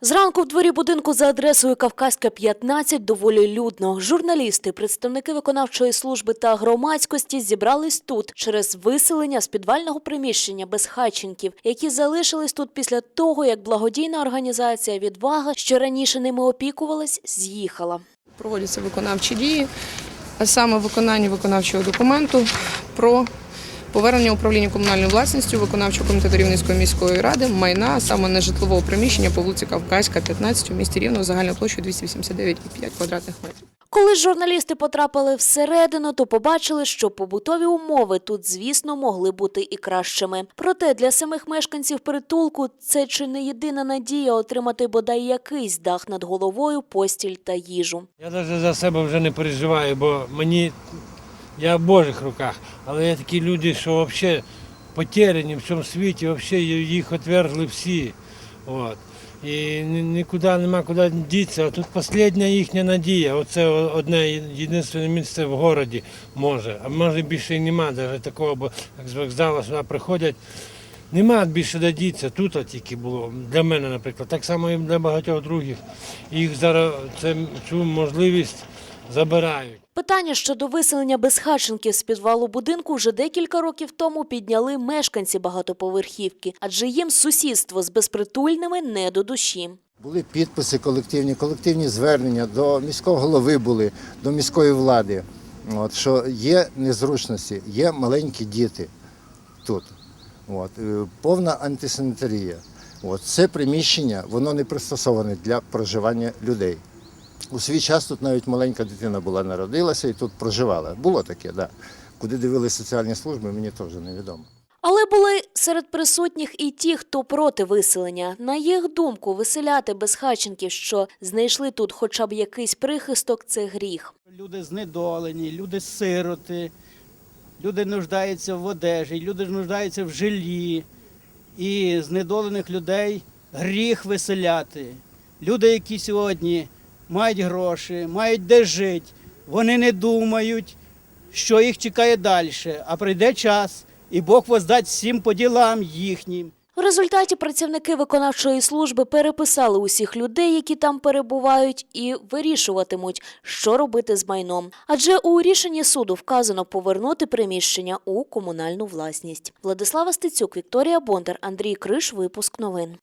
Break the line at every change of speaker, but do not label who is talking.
Зранку в дворі будинку за адресою Кавказька 15 доволі людно. Журналісти, представники виконавчої служби та громадськості зібрались тут через виселення з підвального приміщення безхатченків, які залишились тут після того, як благодійна організація Відвага, що раніше ними опікувалась, з'їхала.
Проводяться виконавчі дії, а саме виконання виконавчого документу про повернення управління комунальною власністю виконавчого комітету Рівненської міської ради майна, саме нежитлового приміщення по вулиці Кавказька, 15 у місті Рівно загальною площею 289,5 квадратних метрів.
Коли журналісти потрапили всередину, то побачили, що побутові умови тут, звісно, могли бути і кращими. Проте для самих мешканців притулку це чи не єдина надія отримати бодай якийсь дах над головою, постіль та їжу.
Я навіть за себе вже не переживаю, бо мені я в Божих руках. Але є такі люди, що взагалі потеряні в цьому світі, взагалі їх отвергли всі. От. І нікуди нема куди дітися. А тут остання їхня надія. Оце одне єдине місце в місті може. А може більше і нема навіть такого, бо як з вокзалу сюди приходять. Нема більше де. Тут тільки було для мене, наприклад. Так само і для багатьох других. Їх зараз цю можливість забирають.
Питання щодо виселення безхатченків з підвалу будинку вже декілька років тому підняли мешканці багатоповерхівки, адже їм сусідство з безпритульними не до душі.
Були підписи колективні, колективні звернення до міського голови були, до міської влади. От, що є незручності, є маленькі діти тут. От, е, повна антисанітарія. От, це приміщення воно не пристосоване для проживання людей. У свій час тут навіть маленька дитина була, народилася і тут проживала. Було таке, так. Да. Куди дивилися соціальні служби, мені теж невідомо.
Але були серед присутніх і ті, хто проти виселення. На їх думку, виселяти безхатченків, що знайшли тут хоча б якийсь прихисток, це гріх.
Люди знедолені, люди сироти, люди нуждаються в одежі, люди нуждаються в жилі. І знедолених людей гріх виселяти. Люди, які сьогодні мають гроші, мають де жити, вони не думають, що їх чекає далі. А прийде час, і Бог воздасть всім по ділам їхнім.
В результаті працівники виконавчої служби переписали усіх людей, які там перебувають, і вирішуватимуть, що робити з майном. Адже у рішенні суду вказано повернути приміщення у комунальну власність. Владислава Стецюк, Вікторія Бондар, Андрій Криш. Випуск новин.